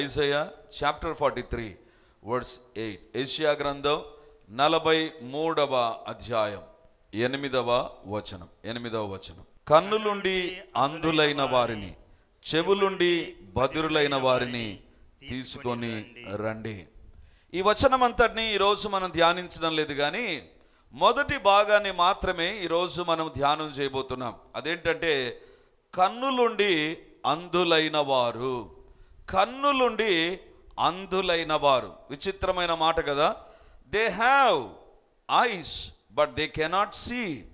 Isaiah chapter forty three words eight. Asia గ్రంథం నలభై మూడవ అధ్యాయం ఎనిమిదవ వచనం ఎనిమిదవ వచనం. కన్నులుండి అందులైన వారిని చెవులుండి బదురులైన వారిని తీసుకొని రండి. ఈ వచనం అంతటిని ఈరోజు మనం ధ్యానించడం లేదు కానీ మొదటి భాగాన్ని మాత్రమే ఈరోజు మనం ధ్యానం చేయబోతున్నాం. అదేంటంటే కన్నులుండి అందులైన వారు. కన్నులుండి అంధులైన వారు. విచిత్రమైన మాట కదా. They have eyes but they cannot see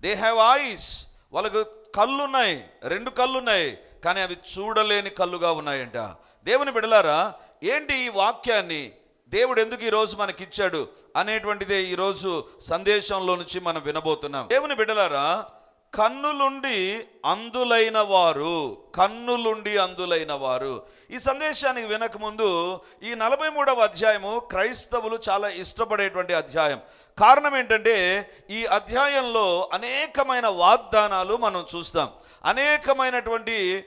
they have eyes వాళ్ళకు కళ్ళున్నాయి. రెండు కళ్ళున్నాయి. కానీ అవి చూడలేని కళ్ళుగా ఉన్నాయంట. దేవుని బిడలారా ఏంటి ఈ వాక్యాన్ని? దేవుడు ఎందుకు ఈరోజు మనకిచ్చాడు అనేటువంటిదే ఈరోజు సందేశంలో నుంచి మనం వినబోతున్నాం. దేవుని బిడలారా కన్నులుండి అందులైన వారు కన్నులుండి అందులైన వారు ఈ సందేశానికి వినకముందు ఈ నలభై మూడవ అధ్యాయము క్రైస్తవులు చాలా ఇష్టపడేటువంటి అధ్యాయం. కారణం ఏంటంటే ఈ అధ్యాయంలో అనేకమైన వాగ్దానాలు మనం చూస్తాం. అనేకమైనటువంటి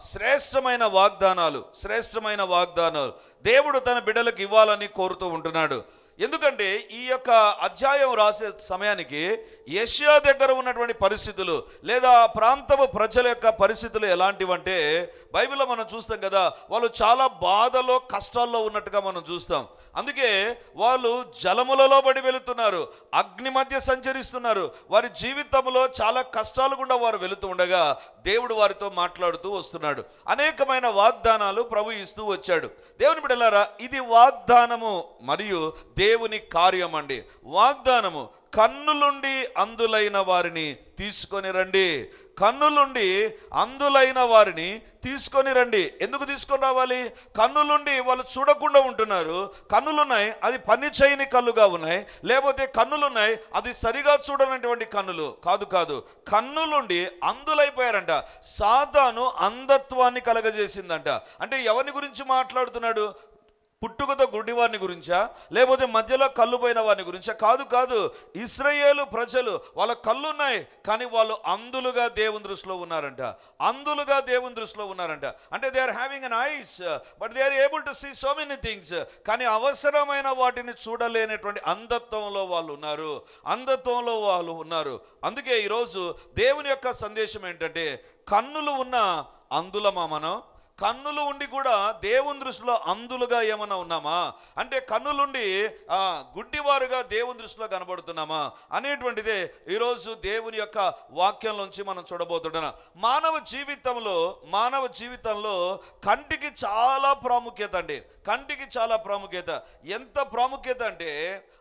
శ్రేష్టమైన వాగ్దానాలు శ్రేష్టమైన వాగ్దానాలు. దేవుడు తన బిడ్డలకు ఇవ్వాలని కోరుతూ ఉంటున్నాడు. ఎందుకంటే ఈ యొక్క అధ్యాయం రాసే సమయానికి ఏషియా దగ్గర ఉన్నటువంటి పరిస్థితులు లేదా ప్రాంతపు ప్రజల యొక్క పరిస్థితులు ఎలాంటివంటే బైబిల్లో మనం చూస్తాం కదా వాళ్ళు చాలా బాధలో కష్టాల్లో ఉన్నట్టుగా మనం చూస్తాం. అందుకే వాళ్ళు జలములలో పడి వెళుతున్నారు అగ్ని మధ్య సంచరిస్తున్నారు. వారి జీవితంలో చాలా కష్టాలు గుండా వారు వెళుతూ ఉండగా దేవుడు వారితో మాట్లాడుతూ వస్తున్నాడు. అనేకమైన వాగ్దానాలు ప్రభు ఇస్తూ వచ్చాడు. దేవుని బిడ్డలారా ఇది వాగ్దానము మరియు దేవుని కార్యం అండి వాగ్దానము కన్నులుండి అందులైన వారిని తీసుకొని రండి. కన్నులుండి అందులైన వారిని తీసుకొని రండి. ఎందుకు తీసుకొని రావాలి? కన్నులుండి వాళ్ళు చూడకుండా ఉంటున్నారు. కన్నులున్నాయి అది పని చేయని కళ్ళుగా ఉన్నాయి. లేకపోతే కన్నులున్నాయి అది సరిగా చూడనటువంటి కన్నులు. కాదు కాదు. కన్నులుండి అందులైపోయారంట. సాతాను అంధత్వాన్ని కలగజేసిందంట. అంటే ఎవరిని గురించి మాట్లాడుతున్నాడు? పుట్టుకతో గుడ్డివారిని గురించా? లేకపోతే మధ్యలో కళ్ళు పోయిన వారిని గురించా? కాదు కాదు. ఇస్రయేలు ప్రజలు వాళ్ళ కళ్ళు ఉన్నాయి కానీ వాళ్ళు అందులుగా దేవుని దృష్టిలో ఉన్నారంట. అందులుగా దేవుని దృష్టిలో ఉన్నారంట. అంటే they are having an eyes but they are able to see so many things కానీ అవసరమైన వాటిని చూడలేనటువంటి అంధత్వంలో వాళ్ళు ఉన్నారు. అంధత్వంలో వాళ్ళు ఉన్నారు. అందుకే ఈరోజు దేవుని యొక్క సందేశం ఏంటంటే కన్నులు ఉన్న అందులమా మనం? కన్నులు ఉండి కూడా దేవుని దృష్టిలో అందులుగా ఏమన్నా ఉన్నామా? అంటే కన్నులుండి గుడ్డివారుగా దేవుని దృష్టిలో కనబడుతున్నామా? అనేటువంటిదే ఈరోజు దేవుని యొక్క వాక్యంలోంచి మనం చూడబోతున్నాం. మానవ జీవితంలో మానవ జీవితంలో కంటికి చాలా ప్రాముఖ్యత అండి. కంటికి చాలా ప్రాముఖ్యత. ఎంత ప్రాముఖ్యత అంటే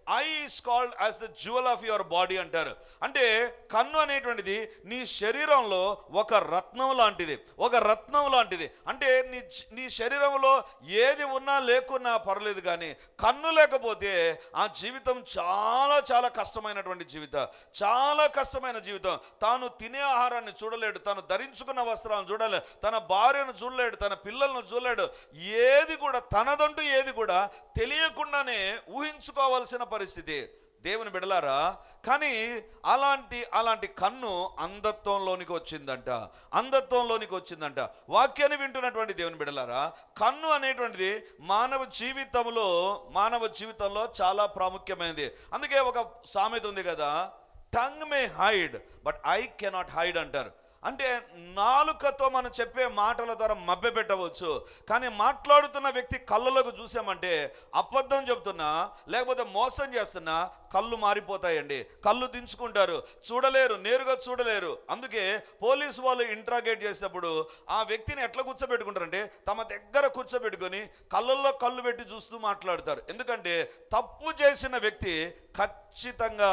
eye is called as the jewel of your body అంటారు. అంటే కన్ను అనేటువంటిది నీ శరీరంలో ఒక రత్నం లాంటిది ఒక రత్నం లాంటిది. అంటే నీ నీ శరీరంలో ఏది ఉన్నా లేకున్నా పర్లేదు కానీ కన్ను లేకపోతే ఆ జీవితం చాలా చాలా కష్టమైనటువంటి జీవితం చాలా కష్టమైన జీవితం. తాను తినే ఆహారాన్ని చూడలేడు తాను ధరించుకున్న వస్త్రాలను చూడలేడు తన భార్యను చూడలేడు తన పిల్లలను చూడలేడు. ఏది కూడా తనదంటూ ఏది కూడా తెలియకుండానే ఊహించుకోవాల్సిన పరిస్థితి. దేవుని బిడలారా కానీ అలాంటి అలాంటి కన్ను అంధత్వంలోనికి వచ్చిందంట. అంధత్వంలోనికి వచ్చిందంట. వాక్యాన్ని వింటున్నటువంటి దేవుని బిడలారా కన్ను అనేటువంటిది మానవ జీవితంలో మానవ జీవితంలో చాలా ప్రాముఖ్యమైనది. అందుకే ఒక సామెత ఉంది కదా tongue may hide but eye cannot hide అంటారు. అంటే నాలుకతో మనం చెప్పే మాటల ద్వారా మభ్య పెట్టవచ్చు కానీ మాట్లాడుతున్న వ్యక్తి కళ్ళలోకి చూసామంటే అబద్ధం చెప్తున్నా లేకపోతే మోసం చేస్తున్నా కళ్ళు మారిపోతాయండి. కళ్ళు దించుకుంటారు. చూడలేరు నేరుగా చూడలేరు. అందుకే పోలీసు వాళ్ళు ఇంట్రాగేట్ చేసేటప్పుడు ఆ వ్యక్తిని ఎట్లా కూర్చోబెట్టుకుంటారంటే తమ దగ్గర కూర్చోబెట్టుకొని కళ్ళల్లో కళ్ళు పెట్టి చూస్తూ మాట్లాడతారు. ఎందుకంటే తప్పు చేసిన వ్యక్తి ఖచ్చితంగా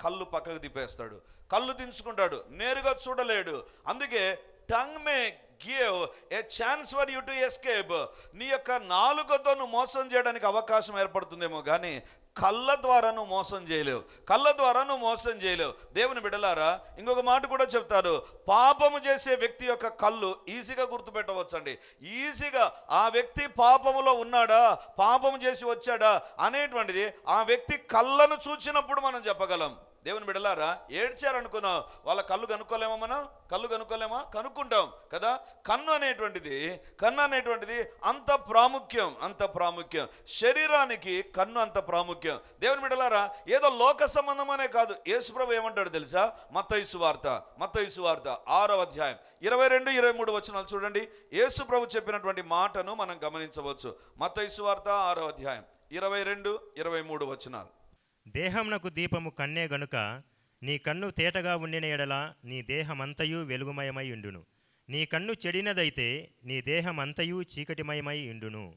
కళ్ళు పక్కకు తిప్పేస్తాడు. కళ్ళు దించుకుంటాడు నేరుగా చూడలేడు. అందుకే tongue may give a chance for you to escape. నీ యొక్క నాలుకతో నువ్వు మోసం చేయడానికి అవకాశం ఏర్పడుతుందేమో కానీ కళ్ళ ద్వారా నువ్వు మోసం చేయలేవు. కళ్ళ ద్వారా నువ్వు మోసం చేయలేవు. దేవుని బిడలారా ఇంకొక మాట కూడా చెప్తారు. పాపము చేసే వ్యక్తి యొక్క కళ్ళు ఈజీగా గుర్తుపెట్టవచ్చండి. ఈజీగా ఆ వ్యక్తి పాపములో ఉన్నాడా పాపము చేసి వచ్చాడా అనేటువంటిది ఆ వ్యక్తి కళ్ళను చూచినప్పుడు మనం చెప్పగలం. దేవుని బిడలారా ఏడ్చారనుకున్నాం. వాళ్ళ కళ్ళు కనుక్కోలేమో మనం? కళ్ళు కనుక్కోలేమా? కనుక్కుంటాం కదా? కన్ను అనేటువంటిది కన్ను అనేటువంటిది అంత ప్రాముఖ్యం అంత ప్రాముఖ్యం. శరీరానికి కన్ను అంత ప్రాముఖ్యం. దేవుని బిడలారా ఏదో లోక సంబంధమనే కాదు. యేసుప్రభు ఏమంటాడు తెలుసా? మత్తయిసు వార్త మత్తయిసు వార్త ఆరో అధ్యాయం. ఇరవై రెండు ఇరవై మూడు వచనాలు చూడండి. యేసు ప్రభు చెప్పినటువంటి మాటను మనం గమనించవచ్చు. మత్తయుసు వార్త ఆరో అధ్యాయం. ఇరవై రెండు ఇరవై మూడు వచనాలు. దేహమునకు దీపము కన్నే గనుక నీ కన్ను తేటగా ఉండిన ఎడల నీ దేహమంతయు వెలుగుమయమై ఉండును. నీ కన్ను చెడినదైతే నీ దేహమంతయు చీకటిమయమై ఉండును.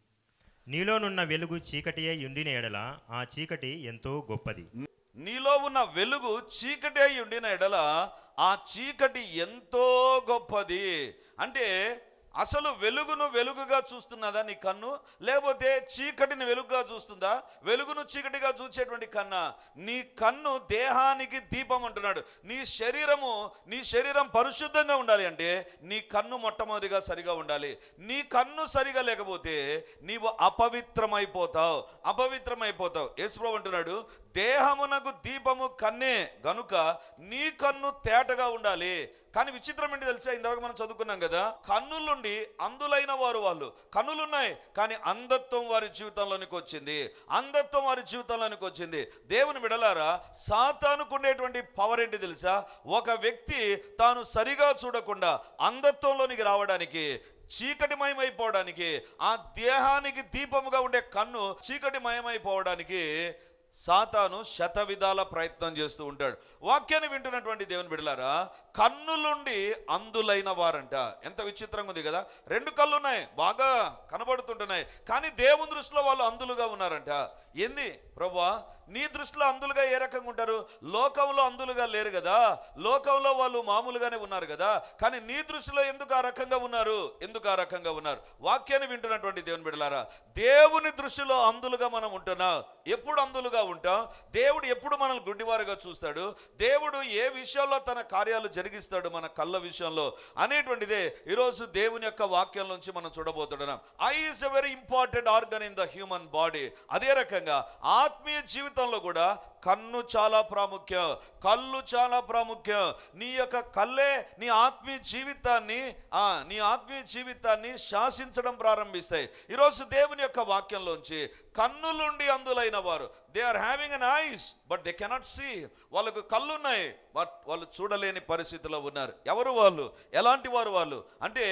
నీలోనున్న వెలుగు చీకటియే ఉండిన ఎడల ఆ చీకటి ఎంతో గొప్పది. నీలో ఉన్న వెలుగు చీకటి అయి ఉండిన ఎడల ఆ చీకటి ఎంతో గొప్పది. అంటే అసలు వెలుగును వెలుగుగా చూస్తున్నదా నీ కన్ను? లేకపోతే చీకటిని వెలుగుగా చూస్తుందా? వెలుగును చీకటిగా చూసేటువంటి కన్నా నీ కన్ను దేహానికి దీపం అంటున్నాడు. నీ శరీరము నీ శరీరం పరిశుద్ధంగా ఉండాలి అంటే నీ కన్ను మొట్టమొదటిగా సరిగా ఉండాలి. నీ కన్ను సరిగా లేకపోతే నీవు అపవిత్రమైపోతావు. అపవిత్రమైపోతావు. యేసుప్రభు అంటున్నాడు దేహమునకు దీపము కన్నే. గనుక నీ కన్ను తేటగా ఉండాలి. కానీ విచిత్రం ఏంటి తెలుసా? ఇంతవరకు మనం చదువుకున్నాం కదా కన్నులుండి అందులైన వారు వాళ్ళు. కన్నులున్నాయి కానీ అంధత్వం వారి జీవితంలోనికి వచ్చింది. అంధత్వం వారి జీవితంలోనికి వచ్చింది. దేవుని విడలారా సాతానుకునేటువంటి పవర్ ఏంటి తెలుసా? ఒక వ్యక్తి తాను సరిగా చూడకుండా అంధత్వంలోనికి రావడానికి చీకటిమయమైపోవడానికి ఆ దేహానికి దీపముగా ఉండే కన్ను చీకటిమయమైపోవడానికి సాతాను శత విధాల ప్రయత్నం చేస్తూ ఉంటాడు. వాక్యాన్ని వింటున్నటువంటి దేవుని బిడలారా కన్నులుండి అందులైన వారంట. ఎంత విచిత్రంగా ఉంది కదా? రెండు కళ్ళు ఉన్నాయి బాగా కనబడుతుంటున్నాయి. కానీ దేవుని దృష్టిలో వాళ్ళు అందులుగా ఉన్నారంట. ఏంది? ప్రభా నీ దృష్టిలో అందులుగా ఏ రకంగా ఉంటారు? లోకంలో అందులుగా లేరు కదా. లోకంలో వాళ్ళు మామూలుగానే ఉన్నారు కదా. కానీ నీ దృష్టిలో ఎందుకు ఆ రకంగా ఉన్నారు? ఎందుకు ఆ రకంగా ఉన్నారు? వాక్యాన్ని వింటున్నటువంటి దేవుని బిడలారా దేవుని దృష్టిలో అందులుగా మనం ఉంటున్నా. ఎప్పుడు అందులుగా ఉంటాం? దేవుడు ఎప్పుడు మనల్ని గుడ్డివారుగా చూస్తాడు? దేవుడు ఏ విషయంలో తన కార్యాలు జరిగిస్తాడు మన కళ్ళ విషయంలో అనేటువంటిదే ఈరోజు దేవుని యొక్క వాక్యం నుంచి మనం చూడబోతున్నాం. Eye is a very important organ in the human body. అదే రకంగా ఆత్మీయ జీవితంలో కూడా కన్ను చాలా ప్రాముఖ్యం కళ్ళు చాలా ప్రాముఖ్యం. నీ యొక్క కళ్ళే నీ ఆత్మీయ జీవితాన్ని ఆ నీ ఆత్మీయ జీవితాన్ని శాసించడం ప్రారంభిస్తాయి. ఈరోజు దేవుని యొక్క వాక్యంలోంచి కన్నులుండి అందులైన వారు they are having an eyes but they cannot see వాళ్ళకు కళ్ళు ఉన్నాయి బట్ వాళ్ళు చూడలేని పరిస్థితిలో ఉన్నారు. ఎవరు వాళ్ళు? ఎలాంటి వారు వాళ్ళు? అంటే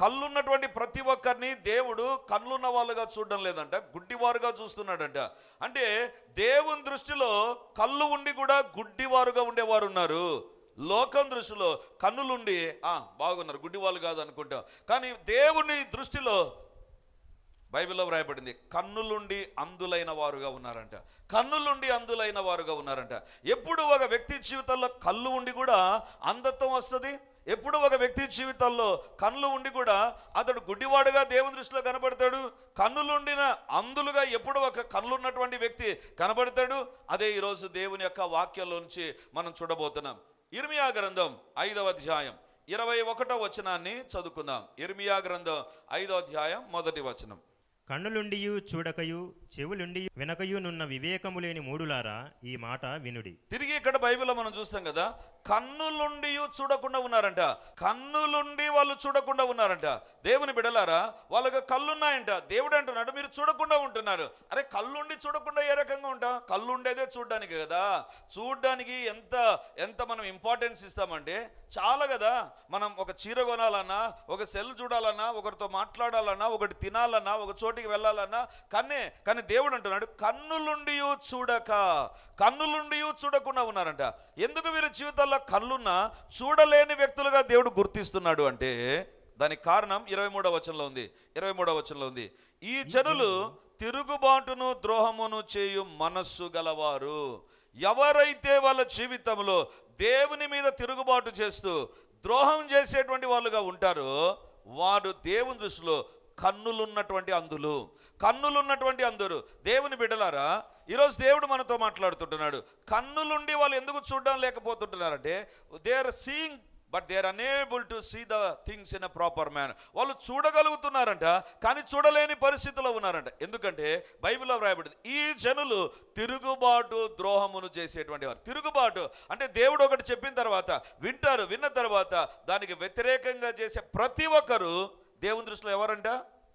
కళ్ళున్నటువంటి ప్రతి ఒక్కరిని దేవుడు కళ్ళున్న వాళ్ళుగా చూడడం లేదంట గుడ్డివారుగా చూస్తున్నాడంట. అంటే దేవుని దృష్టిలో కళ్ళు ఉండి కూడా గుడ్డివారుగా ఉండేవారు ఉన్నారు. లోకం దృష్టిలో కన్నులుండి బాగున్నారు గుడ్డివాళ్ళు కాదు అనుకుంటాం కానీ దేవుని దృష్టిలో బైబిల్లో వ్రాయబడింది కన్నులుండి అందులైన వారుగా ఉన్నారంట. కన్నులుండి అందులైన వారుగా ఉన్నారంట. ఎప్పుడు ఒక వ్యక్తి జీవితంలో కళ్ళు ఉండి కూడా అంధత్వం వస్తుంది? ఎప్పుడు ఒక వ్యక్తి జీవితంలో కన్నులు ఉండి కూడా అతడు గుడ్డివాడుగా దేవుని దృష్టిలో కనబడతాడు? కన్నులుండిన అందులుగా ఎప్పుడు ఒక కన్నులున్నటువంటి వ్యక్తి కనబడతాడు? అదే ఈరోజు దేవుని యొక్క వాక్యంలోంచి మనం చూడబోతున్నాం. ఇర్మియా గ్రంథం ఐదవ అధ్యాయం ఇరవై ఒకటో వచనాన్ని చదువుకుందాం. ఇర్మియా గ్రంథం ఐదో అధ్యాయం మొదటి వచనం. కన్నులుండియు చూడకయు చెవులుండి వినకయు నున్న వివేకము లేని మూడులారా ఈ మాట వినుడి. తిరిగి ఇక్కడ బైబిల్లో మనం చూస్తాం కదా కన్నులుండి చూడకుండా ఉన్నారంట. కన్నులుండి వాళ్ళు చూడకుండా ఉన్నారంట. దేవుని బిడలారా వాళ్ళకి కళ్ళున్నాయంట. దేవుడు అంటున్నాడు మీరు చూడకుండా ఉంటున్నారు. అరే కళ్ళుండి చూడకుండా ఏ రకంగా ఉంటాం? కళ్ళు ఉండేదే చూడడానికి కదా. చూడడానికి ఎంత ఎంత మనం ఇంపార్టెన్స్ ఇస్తామంటే చాలా కదా. మనం ఒక చీర కొనాలన్నా ఒక సెల్ చూడాలన్నా ఒకరితో మాట్లాడాలన్నా ఒకటి తినాలన్నా ఒక చోటికి వెళ్ళాలన్నా కన్నే కానీ దేవుడు అంటున్నాడు కన్నులుండి చూడక. కన్నులుండి చూడకుండా ఉన్నారంట. ఎందుకు వీరి జీవితాల్లో కళ్ళున్న చూడలేని వ్యక్తులుగా దేవుడు గుర్తిస్తున్నాడు అంటే దానికి కారణం ఇరవై మూడవ వచనంలో ఉంది. ఇరవై మూడవ వచనంలో ఉంది. ఈ జనులు తిరుగుబాటును ద్రోహమును చేయు మనస్సు గలవారు. ఎవరైతే వాళ్ళ జీవితంలో దేవుని మీద తిరుగుబాటు చేస్తూ ద్రోహం చేసేటువంటి వాళ్ళుగా ఉంటారో వారు దేవుని దృష్టిలో కన్నులున్నటువంటి అందులు. కన్నులున్నటువంటి అందరూ. దేవుని బిడ్డలారా ఈరోజు దేవుడు మనతో మాట్లాడుతుంటున్నాడు. కన్నులుండి వాళ్ళు ఎందుకు చూడడం లేకపోతుంటున్నారంటే they are seeing but they are unable to see the things in a proper man వాళ్ళు చూడగలుగుతున్నారంట కానీ చూడలేని పరిస్థితిలో ఉన్నారంట. ఎందుకంటే బైబిల్లో వ్రాయబడింది ఈ జనులు తిరుగుబాటు ద్రోహమును చేసేటువంటి వారు. తిరుగుబాటు అంటే దేవుడు ఒకటి చెప్పిన తర్వాత వింటారు విన్న తర్వాత దానికి వ్యతిరేకంగా చేసే ప్రతి ఒక్కరు దేవుని దృష్టిలో ఎవరంట?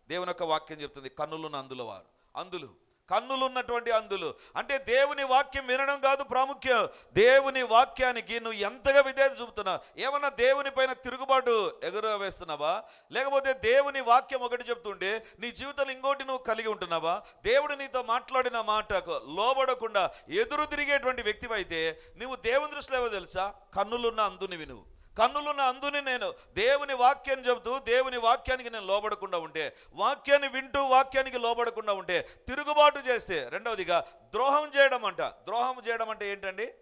దేవుని యొక్క వాక్యం చెప్తుంది కన్నులున్న అందుల వారు. అందులు. కన్నులున్నటువంటి అందులు. అంటే దేవుని వాక్యం వినడం కాదు ప్రాముఖ్యం. దేవుని వాక్యానికి నువ్వు ఎంతగా విధేత చూపుతున్నావు? ఏమన్నా దేవుని పైన తిరుగుబాటు ఎగుర వేస్తున్నావా లేకపోతే దేవుని వాక్యం ఒకటి చెప్తుంటే నీ జీవితంలో ఇంకోటి నువ్వు కలిగి ఉంటున్నావా? దేవుడు నీతో మాట్లాడిన మాటకు లోబడకుండా ఎదురు తిరిగేటువంటి వ్యక్తివైతే నువ్వు దేవుని దృష్టిలో ఏవో తెలుసా? కన్నులున్న అందునివి నువ్వు కన్నులున్న అందుని నేను దేవుని వాక్యాన్ని చెబుతూ దేవుని వాక్యానికి నేను లోబడకుండా ఉంటే వాక్యాన్ని వింటూ వాక్యానికి లోబడకుండా ఉంటే తిరుగుబాటు చేస్తే రెండవదిగా ద్రోహం చేయడం అంట. ద్రోహం చేయడం అంటే ఏంటండి?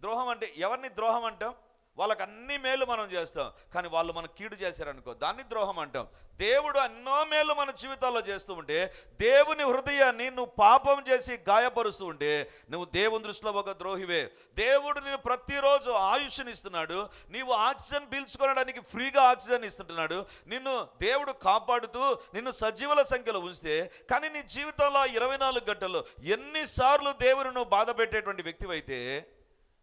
ద్రోహం అంటే ఎవరిని ద్రోహం అంటాం? వాళ్ళకి అన్ని మేలు మనం చేస్తాం. కానీ వాళ్ళు మనకు కీడు చేశారనుకో దాన్ని ద్రోహం అంటాం. దేవుడు ఎన్నో మేలు మన జీవితాల్లో చేస్తూ ఉంటే దేవుని హృదయాన్ని నువ్వు పాపం చేసి గాయపరుస్తూ ఉంటే నువ్వు దేవుని దృష్టిలో ఒక ద్రోహివే. దేవుడు నేను ప్రతిరోజు ఆయుష్ని ఇస్తున్నాడు. నీవు ఆక్సిజన్ పీల్చుకోవడానికి ఫ్రీగా ఆక్సిజన్ ఇస్తుంటున్నాడు. నిన్ను దేవుడు కాపాడుతూ నిన్ను సజీవుల సంఖ్యలో ఉంచితే కానీ నీ జీవితంలో ఇరవై నాలుగు గంటలు ఎన్నిసార్లు దేవుని నువ్వు బాధ పెట్టేటువంటి వ్యక్తివైతే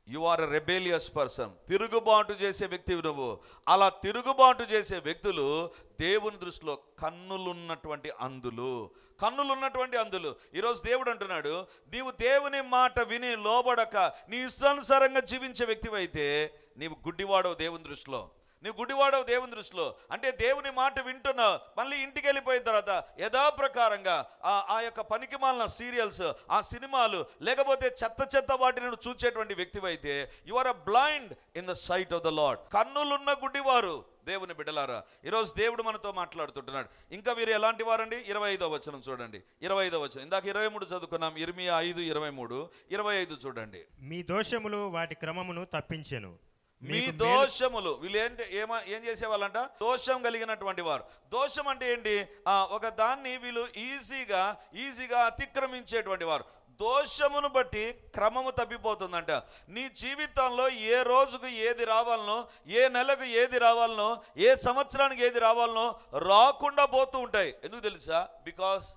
you are a rebellious person తిరుగుబాటు చేసే వ్యక్తివి నువ్వు. అలా తిరుగుబాటు చేసే వ్యక్తులు దేవుని దృష్టిలో కన్నులున్నటువంటి అందులు. కన్నులున్నటువంటి అందులు. ఈరోజు దేవుడు అంటున్నాడు నీవు దేవుని మాట విని లోబడక నీ ఇష్టానుసారంగా జీవించే వ్యక్తివైతే నీవు గుడ్డివాడవు దేవుని దృష్టిలో. నువ్వు గుడివాడవు దేవుని దృష్టిలో. అంటే దేవుని మాట వింటున్నావు మళ్ళీ ఇంటికి వెళ్ళిపోయిన తర్వాత యథాప్రకారంగా ఆ ఆ యొక్క పనికి మాలిన సీరియల్స్ ఆ సినిమాలు లేకపోతే చెత్త చెత్త వాటిని నువ్వు చూచేటువంటి వ్యక్తివైతే you are a blind in the sight of the lord కన్నులున్న గుడ్డివారు దేవుని బిడ్డలారా. ఈరోజు దేవుడు మనతో మాట్లాడుతుంటున్నాడు. ఇంకా వీరు ఎలాంటి వారండి? ఇరవై ఐదో వచనం చూడండి. ఇరవై ఐదో వచనం. ఇందాక ఇరవై మూడు చదువుకున్నాం. ఇరిమియా ఐదు ఇరవై మూడు. ఇరవై ఐదు చూడండి. మీ దోషములు వాటి క్రమమును తప్పించెను. మీ దోషములు వీళ్ళు ఏంటి ఏమ ఏం చేసేవాళ్ళంట? దోషం కలిగినటువంటి వారు. దోషం అంటే ఏంటి? ఆ, ఒక దాన్ని వీళ్ళు ఈజీగా ఈజీగా అతిక్రమించేటువంటి వారు. దోషమును బట్టి క్రమము తప్పిపోతుందంట. నీ జీవితంలో ఏ రోజుకు ఏది రావాలనో ఏ నెలకు ఏది రావాలనో ఏ సంవత్సరానికి ఏది రావాలనో రాకుండా పోతూ ఉంటాయి. ఎందుకు తెలుసా? Because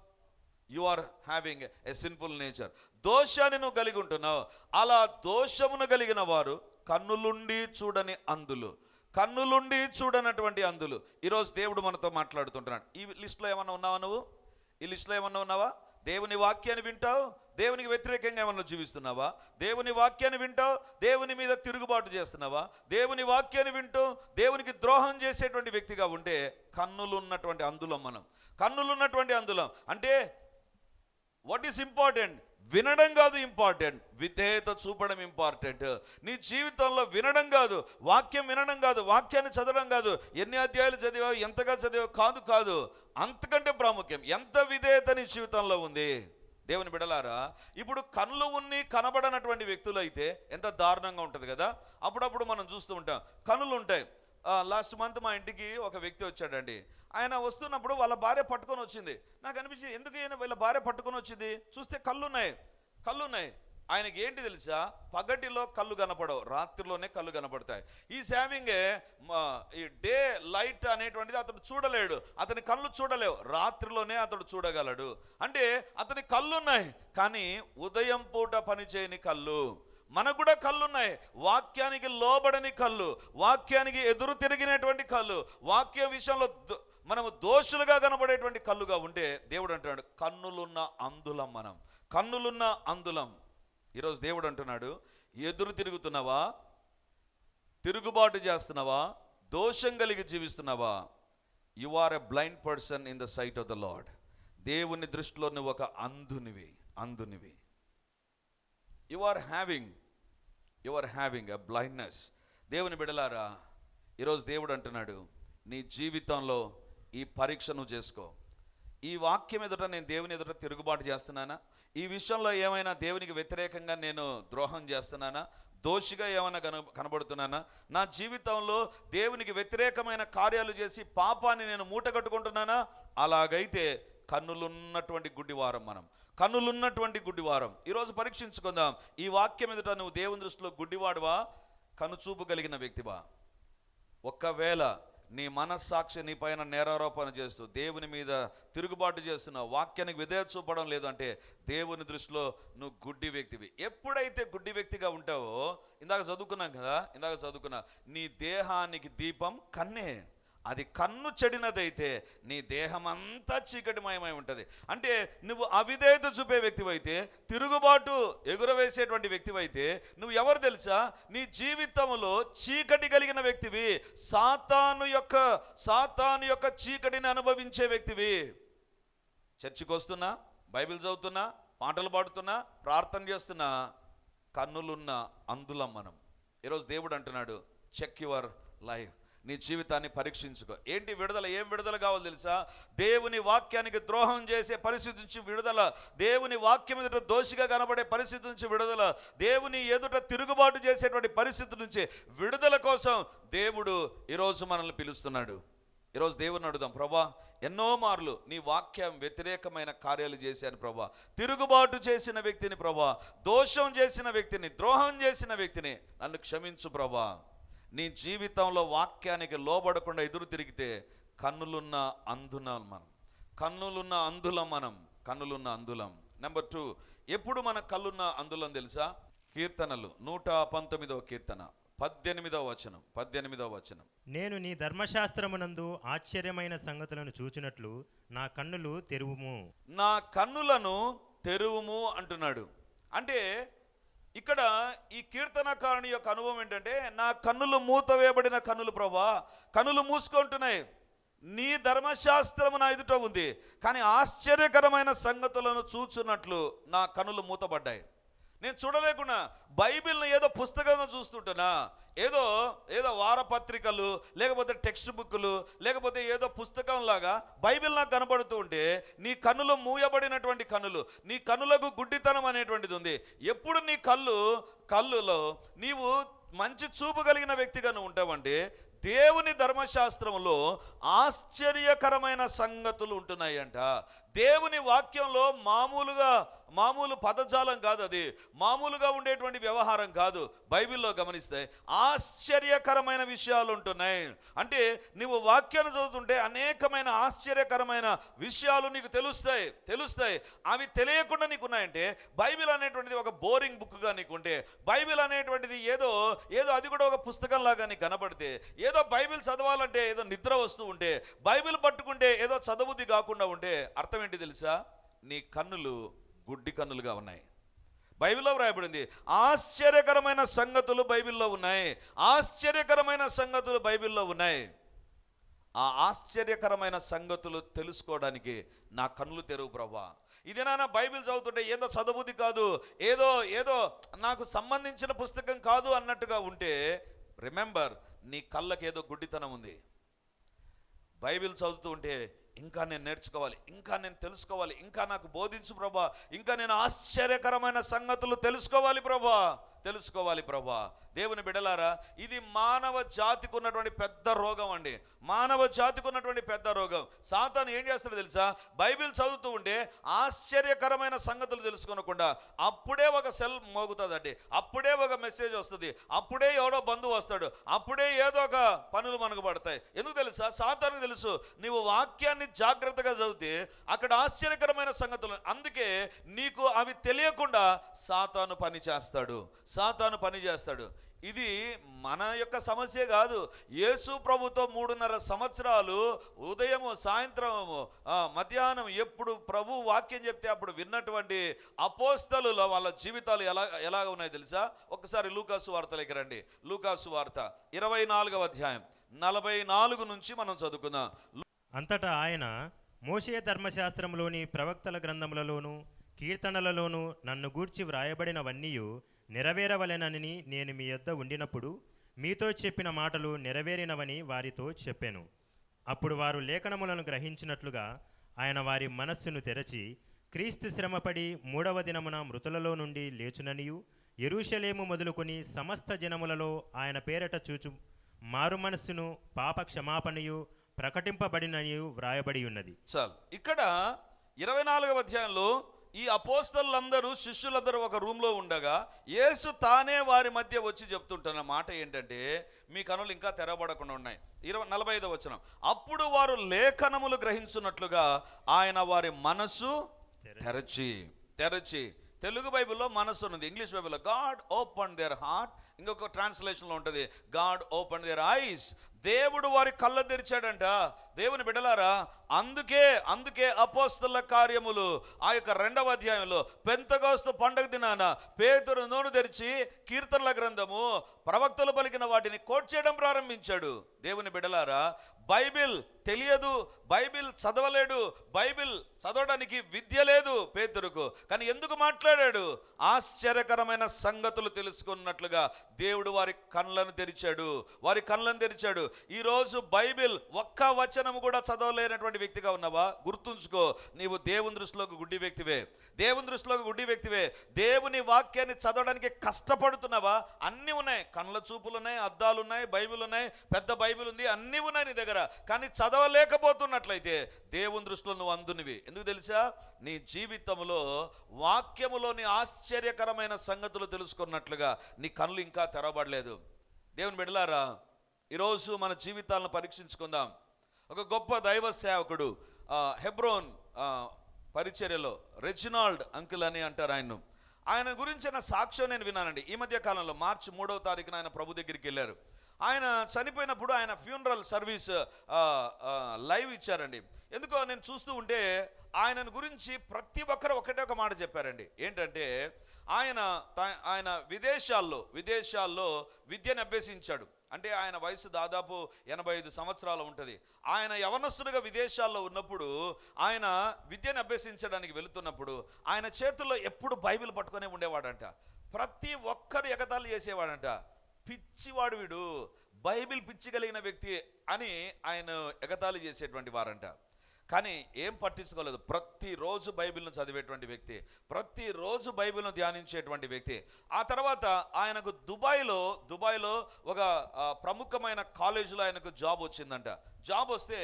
you are having a sinful nature దోషాన్ని నువ్వు కలిగి ఉంటున్నావు. అలా దోషమును కలిగిన వారు కన్నులుండి చూడని అందులు కన్నులుండి చూడనటువంటి అందులు. ఈరోజు దేవుడు మనతో మాట్లాడుతుంటున్నాడు. ఈ లిస్ట్లో ఏమన్నా ఉన్నావా నువ్వు? ఈ లిస్ట్లో ఏమన్నా ఉన్నావా? దేవుని వాక్యాన్ని వింటావు? దేవునికి వ్యతిరేకంగా ఏమన్నా జీవిస్తున్నావా? దేవుని వాక్యాన్ని వింటావు? దేవుని మీద తిరుగుబాటు చేస్తున్నావా? దేవుని వాక్యాన్ని వింటూ దేవునికి ద్రోహం చేసేటువంటి వ్యక్తిగా ఉంటే కన్నులు ఉన్నటువంటి అందులం మనం. కన్నులు ఉన్నటువంటి అందులం. అంటే వాట్ ఈస్ ఇంపార్టెంట్ వినడం కాదు ఇంపార్టెంట్ విధేయత చూపడం ఇంపార్టెంట్ నీ జీవితంలో వినడం కాదు వాక్యం వినడం కాదు వాక్యాన్ని చదవడం కాదు. ఎన్ని అధ్యాయాలు చదివావు ఎంతగా చదివావు కాదు కాదు. అంతకంటే ప్రాముఖ్యం. ఎంత విధేయత నీ జీవితంలో ఉంది? దేవుని బిడలారా ఇప్పుడు కళ్ళు ఉన్ని కనబడనటువంటి వ్యక్తులు అయితే ఎంత దారుణంగా ఉంటుంది కదా? అప్పుడప్పుడు మనం చూస్తూ ఉంటాం కనులు ఉంటాయి. లాస్ట్ మంత్ మా ఇంటికి ఒక వ్యక్తి వచ్చాడండి. ఆయన వస్తున్నప్పుడు వాళ్ళ భార్య పట్టుకొని వచ్చింది. నాకు అనిపించింది ఎందుకు ఈయన వీళ్ళ భార్య పట్టుకొని వచ్చింది? చూస్తే కళ్ళు ఉన్నాయి కళ్ళు ఉన్నాయి ఆయనకి ఏంటి తెలుసా? పగటిలో కళ్ళు కనపడవు రాత్రిలోనే కళ్ళు కనపడతాయి. ఈ శావింగే ఈ డే లైట్ అనేటువంటిది అతడు చూడలేడు. అతని కళ్ళు చూడలేవు రాత్రిలోనే అతడు చూడగలడు. అంటే అతని కళ్ళు ఉన్నాయి కానీ ఉదయం పూట పనిచేయని కళ్ళు. మనకు కూడా కళ్ళున్నాయి. వాక్యానికి లోబడని కళ్ళు వాక్యానికి ఎదురు తిరిగినటువంటి కళ్ళు వాక్య విషయంలో మనము దోషులుగా కనబడేటువంటి కళ్ళుగా ఉంటే దేవుడు అంటున్నాడు కన్నులున్న అందులం మనం. కన్నులున్న అందులం ఈరోజు దేవుడు అంటున్నాడు ఎదురు తిరుగుతున్నావా? తిరుగుబాటు చేస్తున్నావా? దోషం కలిగి జీవిస్తున్నావా? You are a blind person in the sight of the lord దేవుని దృష్టిలో నువ్వు ఒక అంధునివి అంధునివి. You are having you are having a blindness దేవుని బిడలారా ఈరోజు దేవుడు అంటున్నాడు నీ జీవితంలో ఈ పరీక్షను చేసుకో. ఈ వాక్యం ఎదుట నేను దేవుని ఎదుట తిరుగుబాటు చేస్తున్నానా? ఈ విషయంలో ఏమైనా దేవునికి వ్యతిరేకంగా నేను ద్రోహం చేస్తున్నానా? దోషిగా ఏమైనా కన కనబడుతున్నానా? నా జీవితంలో దేవునికి వ్యతిరేకమైన కార్యాలు చేసి పాపాన్ని నేను మూట కట్టుకుంటున్నానా అలాగైతే కన్నులున్నటువంటి గుడ్డివారం మనం. కన్నులున్నటువంటి గుడ్డివారం. ఈరోజు పరీక్షించుకుందాం. ఈ వాక్యం ఎదుట నువ్వు దేవుని దృష్టిలో గుడ్డివాడువా? కనుచూపు కలిగిన వ్యక్తివా? ఒక్కవేళ నీ మనస్సాక్షి నీ పైన నేరారోపణ చేస్తూ దేవుని మీద తిరుగుబాటు చేస్తున్న వాక్యానికి విధేయ చూపడం లేదంటే దేవుని దృష్టిలో నువ్వు గుడ్డి వ్యక్తివి. ఎప్పుడైతే గుడ్డి వ్యక్తిగా ఉంటావో ఇందాక చదువుకున్నాం కదా ఇందాక చదువుకున్నా నీ దేహానికి దీపం కన్నే. అది కన్ను చెడినదైతే నీ దేహం అంతా చీకటిమయమై ఉంటుంది. అంటే నువ్వు అవిధేయత చూపే వ్యక్తివైతే తిరుగుబాటు ఎగురవేసేటువంటి వ్యక్తివైతే నువ్వు ఎవరు తెలుసా? నీ జీవితంలో చీకటి కలిగిన వ్యక్తివి సాతాను యొక్క సాతాను యొక్క చీకటిని అనుభవించే వ్యక్తివి. చర్చికి వస్తున్నా బైబిల్ చదువుతున్నా పాటలు పాడుతున్నా ప్రార్థన చేస్తున్నా కన్నులున్న అందులం మనం. ఈరోజు దేవుడు అంటున్నాడు చెక్ యువర్ లైఫ్ నీ జీవితాన్ని పరీక్షించుకో. ఏంటి విడుదల? ఏం విడుదల కావాలి తెలుసా? దేవుని వాక్యానికి ద్రోహం చేసే పరిస్థితి నుంచి విడుదల. దేవుని వాక్యం ఎదుట దోషిగా కనబడే పరిస్థితి నుంచి విడుదల. దేవుని ఎదుట తిరుగుబాటు చేసేటువంటి పరిస్థితి నుంచి విడుదల కోసం దేవుడు ఈరోజు మనల్ని పిలుస్తున్నాడు. ఈరోజు దేవుని అడుగుదాం ప్రభా ఎన్నో మార్లు నీ వాక్యం వ్యతిరేకమైన కార్యాలు చేశాను ప్రభా. తిరుగుబాటు చేసిన వ్యక్తిని ప్రభా. దోషం చేసిన వ్యక్తిని ద్రోహం చేసిన వ్యక్తిని నన్ను క్షమించు ప్రభా. నీ జీవితంలో వాక్యానికి లోబడకుండా ఎదురు తిరిగితే కన్నులున్న అందునం మనం. కన్నులున్న అందులం మనం. కన్నులున్న అందులం నెంబర్ టూ ఎప్పుడు మన కళ్ళున్న అందులం తెలుసా? కీర్తనలు. నూట పంతొమ్మిదవ కీర్తన. పద్దెనిమిదవ వచనం. పద్దెనిమిదవ వచనం. నేను నీ ధర్మశాస్త్రమునందు ఆశ్చర్యమైన సంగతులను చూచినట్లు నా కన్నులు తెరువుము. నా కన్నులను తెరువుము అంటున్నాడు. అంటే ఇక్కడ ఈ కీర్తనకారుని యొక్క అనుభవం ఏంటంటే నా కన్నులు మూత వేయబడిన కన్నులు ప్రభా కన్నులు మూసుకుంటున్నాయి. నీ ధర్మశాస్త్రము నా ఎదుట ఉంది కానీ ఆశ్చర్యకరమైన సంగతులను చూచున్నట్లు నా కనులు మూతబడ్డాయి. నేను చూడలేకున్నా బైబిల్ని ఏదో పుస్తకంగా చూస్తుంటానా ఏదో ఏదో వారపత్రికలు లేకపోతే టెక్స్ట్ బుక్లు లేకపోతే ఏదో పుస్తకం లాగా బైబిల్ నాకు కనబడుతూ ఉంటే నీ కన్నులు మూయబడినటువంటి కన్నులు నీ కన్నులకు గుడ్డితనం అనేటువంటిది ఉంది. ఎప్పుడు నీ కళ్ళు కళ్ళులో నీవు మంచి చూపు కలిగిన వ్యక్తిగా నువ్వు ఉంటావంటే దేవుని ధర్మశాస్త్రంలో ఆశ్చర్యకరమైన సంగతులు ఉంటున్నాయంట. దేవుని వాక్యంలో మామూలుగా మామూలు పదజాలం కాదు అది. మామూలుగా ఉండేటువంటి వ్యవహారం కాదు. బైబిల్లో గమనిస్తే ఆశ్చర్యకరమైన విషయాలు ఉంటున్నాయి. అంటే నువ్వు వాక్యాన్ని చదువుతుంటే అనేకమైన ఆశ్చర్యకరమైన విషయాలు నీకు తెలుస్తాయి తెలుస్తాయి. అవి తెలియకుండా నీకు ఉన్నాయంటే బైబిల్ అనేటువంటిది ఒక బోరింగ్ బుక్గా నీకు ఉంటే బైబిల్ అనేటువంటిది ఏదో ఏదో అది కూడా ఒక పుస్తకం లాగా నీకు కనబడితే ఏదో బైబిల్ చదవాలంటే ఏదో నిద్ర వస్తూ ఉంటే బైబిల్ పట్టుకుంటే ఏదో చదువుది కాకుండా ఉంటే అర్థం ఏంటి తెలుసా? నీ కన్నులు గుడ్డి కన్నులుగా ఉన్నాయి. బైబిల్లో వ్రాయబడింది ఆశ్చర్యకరమైన సంగతులు బైబిల్లో ఉన్నాయి. ఆశ్చర్యకరమైన సంగతులు బైబిల్లో ఉన్నాయి. ఆ ఆశ్చర్యకరమైన సంగతులు తెలుసుకోవడానికి నా కన్నులు తెరువు ప్రభా ఇదేనా బైబిల్ చదువుతుంటే ఏదో చదువుది కాదు ఏదో ఏదో నాకు సంబంధించిన పుస్తకం కాదు అన్నట్టుగా ఉంటే రిమెంబర్ నీ కళ్ళకి ఏదో గుడ్డితనం ఉంది. బైబిల్ చదువుతూ ఉంటే ఇంకా నేను నేర్చుకోవాలి ఇంకా నేను తెలుసుకోవాలి ఇంకా నాకు బోధించు ప్రభా ఇంకా నేను ఆశ్చర్యకరమైన సంగతులు తెలుసుకోవాలి ప్రభా తెలుసుకోవాలి ప్రభా. దేవుని బిడలారా ఇది మానవ జాతికి ఉన్నటువంటి పెద్ద రోగం అండి. మానవ జాతికి ఉన్నటువంటి పెద్ద రోగం. సాతాను ఏం చేస్తాడో తెలుసా? బైబిల్ చదువుతూ ఉంటే ఆశ్చర్యకరమైన సంగతులు తెలుసుకోనకుండా అప్పుడే ఒక సెల్ మోగుతుందండి. అప్పుడే ఒక మెసేజ్ వస్తుంది. అప్పుడే ఎవడో బంధువు వస్తాడు. అప్పుడే ఏదో ఒక పనులు మనకు పడతాయి. ఎందుకు తెలుసా? సాతానికి తెలుసు నీవు వాక్యాన్ని జాగ్రత్తగా చదివితే అక్కడ ఆశ్చర్యకరమైన సంగతులు అందుకే నీకు అవి తెలియకుండా సాతాను పని చేస్తాడు. సాతాను పని చేస్తాడు. ఇది మన యొక్క సమస్య కాదు. యేసు ప్రభుతో మూడున్నర సంవత్సరాలు ఉదయము సాయంత్రము ఆ, మధ్యాహ్నం ఎప్పుడు ప్రభు వాక్యం చెప్తే అప్పుడు విన్నటువంటి అపోస్తలు వాళ్ళ జీవితాలు ఎలా ఎలా ఉన్నాయి తెలుసా? ఒకసారి లూకాసు వార్తలోకి రండి. లూకాసు వార్త ఇరవై నాలుగవ అధ్యాయం నలభై నాలుగు నుంచి మనం చదువుకుందాం. అంతటా ఆయన మోషే ధర్మశాస్త్రంలోని ప్రవక్తల గ్రంథములలోను కీర్తనలలోను నన్ను గూర్చి వ్రాయబడినవన్నీ నెరవేరవలెనని నేను మీ యొద్ద ఉండినప్పుడు మీతో చెప్పిన మాటలు నెరవేరినవని వారితో చెప్పాను. అప్పుడు వారు లేఖనములను గ్రహించినట్లుగా ఆయన వారి మనస్సును తెరచి క్రీస్తు శ్రమపడి మూడవ దినమున మృతులలో నుండి లేచుననియు ఎరుషలేము మొదలుకొని సమస్త జనములలో ఆయన పేరట చూచు మారు మనస్సును పాప క్షమాపణయు ప్రకటింపబడినయు వ్రాయబడి ఉన్నది చాలు. ఇక్కడ ఇరవై నాలుగవ అధ్యాయంలో ఈ అపోస్తలందరూ శిష్యులందరూ ఒక రూమ్లో ఉండగా యేసు తానే వారి మధ్య వచ్చి చెప్తుంటున్న మాట ఏంటంటే మీ కనులు ఇంకా తెరవబడకుండా ఉన్నాయి. ఇరవై నలభై ఐదో వచనం. అప్పుడు వారు లేఖనములు గ్రహించున్నట్లుగా ఆయన వారి మనసు తెరచి తెరచి. తెలుగు బైబిల్లో మనసు ఉన్నది. ఇంగ్లీష్ బైబిల్లో గాడ్ ఓపెన్ దేర్ హార్ట్. ఇంకొక ట్రాన్స్లేషన్లో ఉంటుంది గాడ్ ఓపెన్ దేర్ ఐస్. దేవుడు వారి కళ్ళ తెరిచాడంట. దేవుని బిడలారా అందుకే అందుకే అపోస్తుల కార్యములు ఆ యొక్క రెండవ అధ్యాయంలో పెంతగోస్తు పండగ దినాన పేతురు నోరు తెరిచి కీర్తనల గ్రంథము ప్రవక్తలు పలికిన వాటిని కోట్ చేయడం ప్రారంభించాడు. దేవుని బిడలారా బైబిల్ తెలియదు బైబిల్ చదవలేడు బైబిల్ చదవడానికి విద్య లేదు పేతురుకు. కానీ ఎందుకు మాట్లాడాడు? ఆశ్చర్యకరమైన సంగతులు తెలుసుకున్నట్లుగా దేవుడు వారి కళ్ళను తెరిచాడు. వారి కళ్ళను తెరిచాడు. ఈరోజు బైబిల్ ఒక్క వచనము కూడా చదవలేనటువంటి వ్యక్తిగా ఉన్నావా? గుర్తుంచుకో నీవు దేవుని దృష్టిలో గుడ్డి వ్యక్తివే. దేవుని దృష్టిలో గుడ్డి వ్యక్తివే. దేవుని వాక్యాన్ని చదవడానికి కష్టపడుతున్నావా? అన్నీ ఉన్నాయి. కళ్ళ చూపులు ఉన్నాయి అద్దాలు ఉన్నాయి బైబిల్ ఉన్నాయి పెద్ద బైబిల్ ఉంది అన్నీ ఉన్నాయి నీ దగ్గర. కానీ చదవలేకపోతున్నట్లయితే దేవుని దృష్టిలో నువ్వు అందునివి. ఎందుకు తెలుసా? నీ జీవితంలో వాక్యములోని ఆశ్చర్యకరమైన సంగతులు తెలుసుకున్నట్లుగా నీ కళ్ళు ఇంకా తెరవబడలేదు. దేవుని బిడలారా ఈరోజు మన జీవితాలను పరీక్షించుకుందాం. ఒక గొప్ప దైవ సేవకుడు హెబ్రోన్ పరిచర్యలో రెజినాల్డ్ అంకుల్ అని అంటారు ఆయన్ను. ఆయన గురించిన సాక్ష్యం నేను విన్నానండి. ఈ మధ్య కాలంలో మార్చి మూడవ తారీఖున ఆయన ప్రభు దగ్గరికి వెళ్ళారు. ఆయన చనిపోయినప్పుడు ఆయన ఫ్యూనరల్ సర్వీస్ లైవ్ ఇచ్చారండి. ఎందుకో నేను చూస్తూ ఉంటే ఆయనను గురించి ప్రతి ఒక్కరు ఒకటే ఒక మాట చెప్పారండి. ఏంటంటే ఆయన తా- ఆయన విదేశాల్లో విదేశాల్లో విద్యను అభ్యసించాడు. అంటే ఆయన వయసు దాదాపు ఎనభై ఐదు సంవత్సరాలు ఉంటుంది. ఆయన యవనస్తుడిగా విదేశాల్లో ఉన్నప్పుడు ఆయన విద్యను అభ్యసించడానికి వెళుతున్నప్పుడు ఆయన చేతుల్లో ఎప్పుడు బైబిల్ పట్టుకునే ఉండేవాడంట. ప్రతి ఒక్కరు ఎగతాళి చేసేవాడంట. పిచ్చివాడు వీడు. బైబిల్ పిచ్చి కలిగిన వ్యక్తి అని ఆయన ఎగతాళి చేసేటువంటి వారంట. కానీ ఏం పట్టించుకోలేదు. ప్రతిరోజు బైబిల్ను చదివేటువంటి వ్యక్తి ప్రతిరోజు బైబిల్ను ధ్యానించేటువంటి వ్యక్తి. ఆ తర్వాత ఆయనకు దుబాయ్లో దుబాయ్లో ఒక ప్రముఖమైన కాలేజీలో ఆయనకు జాబ్ వచ్చిందంట. జాబ్ వస్తే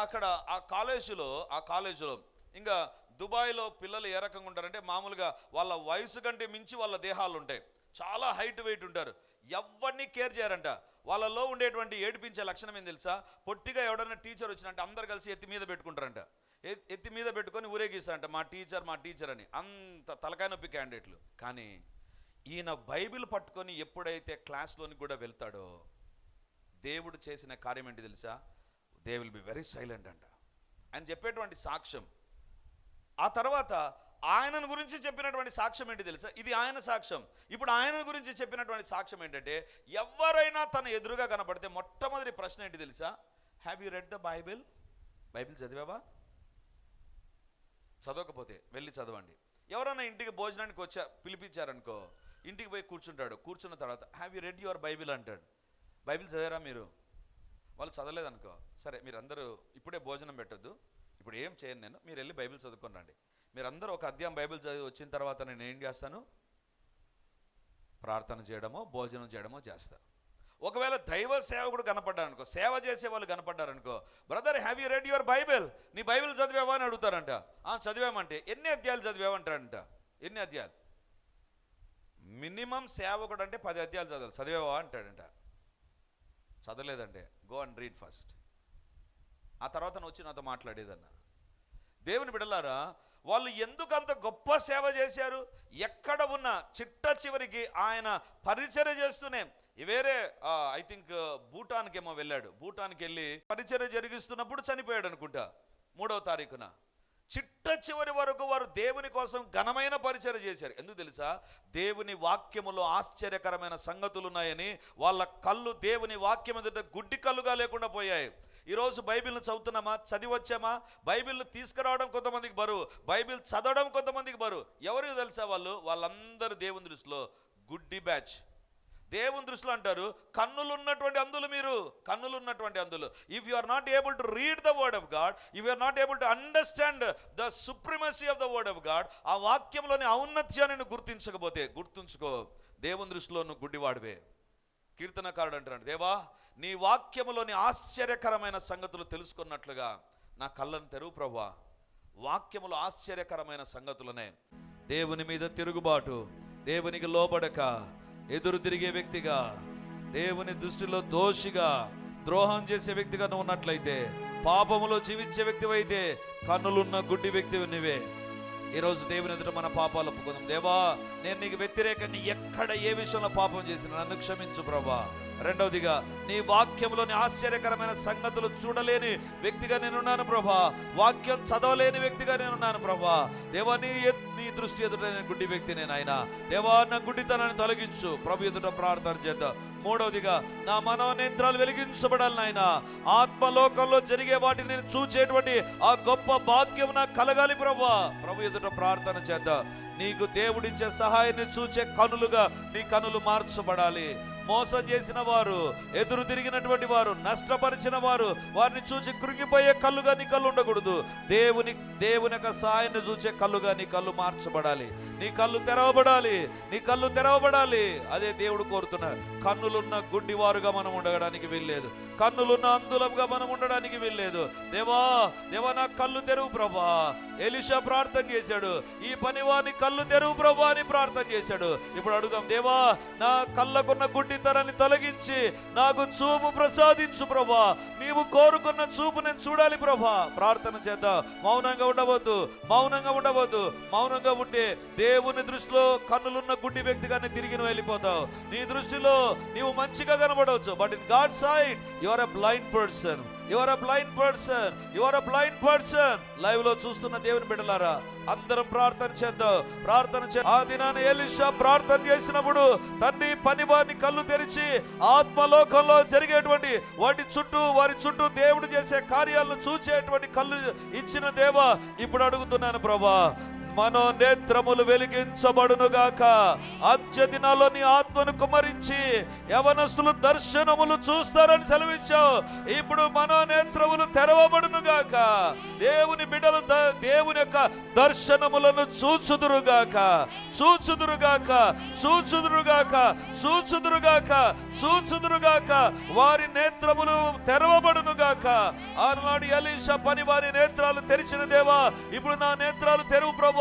అక్కడ ఆ కాలేజీలో ఆ కాలేజీలో ఇంకా దుబాయ్లో పిల్లలు ఏ రకంగా ఉంటారంటే మామూలుగా వాళ్ళ వయసు కంటే మించి వాళ్ళ దేహాలు ఉంటాయి. చాలా హైట్ వెయిట్ ఉంటారు. ఎవరిని కేర్ చేయరంట. వాళ్ళలో ఉండేటువంటి ఏడిపించే లక్షణం ఏం తెలుసా? పొట్టిగా ఎవడన్నా టీచర్ వచ్చినంటే అందరు కలిసి ఎత్తి మీద పెట్టుకుంటారంట. ఎత్- ఎత్తి మీద పెట్టుకొని ఊరేగిస్తారంట మా టీచర్ మా టీచర్ అని. అంత తలకాయ నొప్పి క్యాండిడేట్లు. కానీ ఈయన బైబిల్ పట్టుకొని ఎప్పుడైతే క్లాస్లోని కూడా వెళ్తాడో దేవుడు చేసిన కార్యం ఏంటి తెలుసా? They will be very silent అంట. ఆయన చెప్పేటువంటి సాక్ష్యం. ఆ తర్వాత ఆయనను గురించి చెప్పినటువంటి సాక్ష్యం ఏంటి తెలుసా? ఇది ఆయన సాక్ష్యం. ఇప్పుడు ఆయన గురించి చెప్పినటువంటి సాక్ష్యం ఏంటంటే ఎవరైనా తన ఎదురుగా కనపడితే మొట్టమొదటి ప్రశ్న ఏంటి తెలుసా? Have you read the Bible Bible చదివావా? చదవకపోతే వెళ్ళి చదవండి. ఎవరైనా ఇంటికి భోజనానికి వచ్చా పిలిపించారనుకో ఇంటికి పోయి కూర్చుంటాడు. కూర్చున్న తర్వాత have you read your Bible అంటాడు. బైబిల్ చదివారా మీరు? వాళ్ళు చదవలేదనుకో సరే మీరందరూ ఇప్పుడే భోజనం పెట్టొద్దు. ఇప్పుడు ఏం చేయను నేను మీరు వెళ్ళి బైబిల్ చదువుకొని రండి. మీరందరూ ఒక అధ్యాయం బైబిల్ చదివి వచ్చిన తర్వాత నేను ఏం చేస్తాను? ప్రార్థన చేయడమో భోజనం చేయడమో చేస్తా ఒకవేళ దైవ సేవకుడు కనపడ్డారనుకో సేవ చేసే వాళ్ళు కనపడ్డారనుకో brother have you read your Bible నీ బైబిల్ చదివావా? అని అడుగుతారంట. "ఆ, చదివామంటే ఎన్ని అధ్యాయాలు చదివామంటారంట ఎన్ని అధ్యాయాలు? మినిమం సేవకుడు అంటే పది అధ్యాయాలు చదవాలి. చదివావా? అంటాడంట. చదవలేదంటే గో అండ్ రీడ్ ఫస్ట్ ఆ తర్వాత నువ్వు వచ్చి నాతో మాట్లాడేదన్న. దేవుని బిడలారా వాళ్ళు ఎందుకు అంత గొప్ప సేవ చేశారు? ఎక్కడ ఉన్న చిట్ట చివరికి ఆయన పరిచర్య చేస్తూనే వేరే ఐ థింక్ భూటాన్కి ఏమో వెళ్ళాడు. భూటాన్కి వెళ్ళి పరిచర్య జరిగిస్తున్నప్పుడు చనిపోయాడు అనుకుంటా మూడవ తారీఖున. చిట్ట చివరి వరకు వారు దేవుని కోసం ఘనమైన పరిచయం చేశారు. ఎందుకు తెలుసా? దేవుని వాక్యములో ఆశ్చర్యకరమైన సంగతులు ఉన్నాయని వాళ్ళ కళ్ళు దేవుని వాక్యం ఎదుట గుడ్డి కళ్ళుగా లేకుండా పోయాయి. ఈరోజు బైబిల్ను చదువుతున్నామా? చదివి వచ్చామా బైబిల్ను తీసుకురావడం కొంతమందికి బరువు. బైబిల్ చదవడం కొంతమందికి బరువు. ఎవరికి తెలిసే వాళ్ళు? వాళ్ళందరూ దేవుని దృష్టిలో గుడ్డి బ్యాచ్. దేవుని దృష్టిలో అంటారు కన్నులు ఉన్నటువంటి అందులు మీరు. కన్నులు ఉన్నటువంటి అందులు. If you are not able to read the word of God if you are not able to understand the supremacy of the word of God ఆ వాక్యంలోని ఔన్నత్యాన్ని గుర్తించకపోతే గుర్తుంచుకో దేవుని దృష్టిలో నువ్వు గుడ్డివాడివే. కీర్తనకారుడు అంటున్నాడు దేవా నీ వాక్యములోని ఆశ్చర్యకరమైన సంగతులు తెలుసుకున్నట్లుగా నా కళ్ళను తెరువు ప్రభా వాక్యములు ఆశ్చర్యకరమైన సంగతులనే. దేవుని మీద తిరుగుబాటు దేవునికి లోబడక ఎదురు తిరిగే వ్యక్తిగా దేవుని దృష్టిలో దోషిగా ద్రోహం చేసే వ్యక్తిగా నువ్వు ఉన్నట్లయితే పాపములో జీవించే వ్యక్తివైతే కన్నులున్న గుడ్డి వ్యక్తివి నువ్వే ఈరోజు దేవుని ఎదుట మన పాపాలు ఒప్పుకుందాం. దేవా నేను నీకు వ్యతిరేకంగా ఎక్కడ ఏ విషయంలో పాపం చేసిన నన్ను క్షమించు ప్రభా. రెండవదిగా నీ వాక్యంలోని ఆశ్చర్యకరమైన సంగతులు చూడలేని వ్యక్తిగా నేనున్నాను ప్రభా. వాక్యం చదవలేని వ్యక్తిగా నేనున్నాను ప్రభా. దేవా నీ నీ దృష్టి ఎదుట నేను గుడ్డి వ్యక్తి నేను ఆయన దేవా నా గుడ్డితనాన్ని తొలగించు. ప్రభు ఎదుట ప్రార్థన చేద్దాం. మూడవదిగా నా మనోనేత్రాలు వెలిగించబడాలి నాయన. ఆత్మలోకంలో జరిగే వాటిని నేను చూచేటువంటి ఆ గొప్ప భాగ్యం నాకు కలగాలి ప్రభా. ప్రభు ఎదుట ప్రార్థన చేద్దాం. నీకు దేవుడిచ్చే సహాయాన్ని చూచే కనులుగా నీ కనులు మార్చబడాలి. మోసం చేసిన వారు ఎదురు తిరిగినటువంటి వారు నష్టపరిచిన వారు వారిని చూచి కృంగిపోయే కళ్ళుగా నీ కళ్ళు ఉండకూడదు. దేవుని దేవుని యొక్క సాయాన్ని చూచే కళ్ళుగా నీ కళ్ళు మార్చబడాలి. నీ కళ్ళు తెరవబడాలి. నీ కళ్ళు తెరవబడాలి. అదే దేవుడు కోరుతున్న. కన్నులున్న గుడ్డివారుగా మనం ఉండడానికి వీల్లేదు. కన్నులున్న అందులంగా మనం ఉండడానికి వీల్లేదు. దేవా దేవా నా కళ్ళు తెరువు ప్రభా. ఎలిషా ప్రార్థన చేశాడు. ఈ పనివాని కళ్ళు తెరువు ప్రభా అని ప్రార్థన చేశాడు. ఇప్పుడు అడుగుదాం దేవా నా కళ్ళకున్న గుడ్డి తరాన్ని తొలగించి నాకు చూపు ప్రసాదించు ప్రభా. నీవు కోరుకున్న చూపు నేను చూడాలి ప్రభా. ప్రార్థన చేద్దాం. మౌనంగా ఉండవద్దు. మౌనంగా ఉండవద్దు. మౌనంగా ఉంటే దేవుని దృష్టిలో కన్నులున్న గుడ్డి వ్యక్తిగానే తిరిగి నువ్వు వెళ్ళిపోతావు. నీ దృష్టిలో నీవు మంచిగా కనబడవచ్చు. But in God side you are a blind person your are blind person you are blind person లైవ్లో చూస్తున్న దేవుని బిడ్డలారా అందరం ప్రార్థన చేద్దాం. ప్రార్థన చే ఆ దినాన ఎలిషా ప్రార్థన చేసినప్పుడు తండ్రి పని వారిని కళ్ళు తెరిచి ఆత్మలోకంలో జరిగేటువంటి వాటి చుట్టూ వారి చుట్టూ దేవుడు చేసే కార్యాలను చూచేటువంటి కళ్ళు ఇచ్చిన దేవా ఇప్పుడు అడుగుతున్నాను ప్రభా. మనోనేత్రములు వెలిగించబడునుగాక. అత్య దినాల్లో నీ ఆత్మను కుమరించి యవనస్తులు దర్శనములు చూస్తారని సెలవిచ్చావు. ఇప్పుడు మనోనేత్రములు తెరవబడునుగాక. దేవుని బిడ్డలు ద- దేవుని యొక్క దర్శనములను చూచుదురుగాక. చూచుదురుగాక చూచుదురుగాక చూచుదురుగాక చూచుదురుగాక. వారి నేత్రములు తెరవబడునుగాక. ఆనాడు ఎలీషా పని వారి నేత్రాలు తెరిచిన దేవా ఇప్పుడు నా నేత్రాలు తెరువు ప్రభు.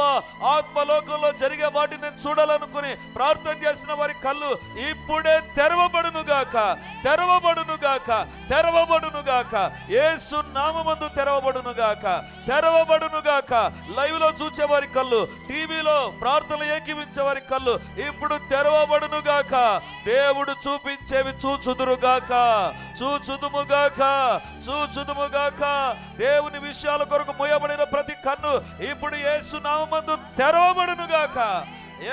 ఆత్మలోకంలో జరిగే వాటిని నేను చూడాలనుకుని ప్రార్థన చేసిన వారి కళ్ళు ఇప్పుడే తెరవబడును గాక తెరవబడును గాక తెరవబడును గాక ఏసు నామందు తెరవబడును గాక తెరవబడును గాక లైవ్లో చూచే వారి కళ్ళు టీవీలో ప్రార్థనలు ఏకీవించే వారి కళ్ళు ఇప్పుడు తెరవబడును గాక దేవుడు చూపించేవి చూచుదురుగాక చూచుదుముగాక చూచుదుముగాక. దేవుని విషయాల కొరకు మూయబడిన ప్రతి కన్ను ఇప్పుడు యేసు నామందు తెరవబడునుగాక.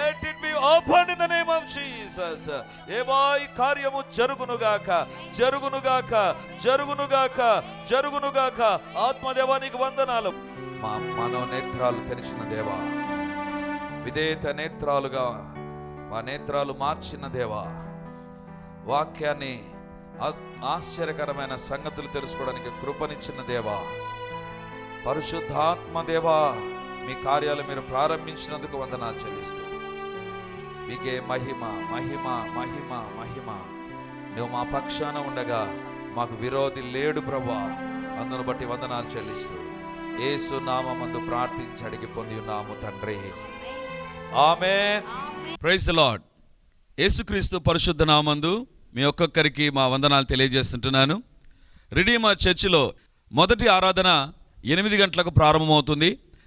Let it be open in the name of Jesus దేవా ఈ కార్యము జరుగునుగాక జరుగునుగాక జరుగునుగాక జరుగునుగాక. ఆత్మదేవా నీకు వందనాలు. మా మనోనేత్రాలు తెరిచిన దేవా విధేయత నేత్రాలుగా మా నేత్రాలు మార్చిన దేవా వాక్యాన్ని ఆశ్చర్యకరమైన సంగతులు తెలుసుకోవడానికి కృపనిచ్చిన దేవా పరిశుద్ధాత్మ దేవా మీ కార్యాలు మీరు ప్రారంభించినందుకు వందనాలు చెల్లిస్తూ. మీకే మహిమ మహిమ మహిమ మహిమ. నువ్వు మా పక్షాన ఉండగా మాకు విరోధి లేడు ప్రభా. అందును బట్టి వందనాలు చెల్లిస్తూ ఏసు నామందు ప్రార్థించి అడిగి పొంది ఉన్నాము తండ్రి. ఆమె ప్రైజ్ లార్డ్ యేసుక్రీస్తు పరిశుద్ధ నామందు మీ ఒక్కొక్కరికి మా వందనాలు తెలియజేస్తుంటున్నాను. రిడీమా చర్చిలో మొదటి ఆరాధన ఎనిమిది గంటలకు ప్రారంభమవుతుంది.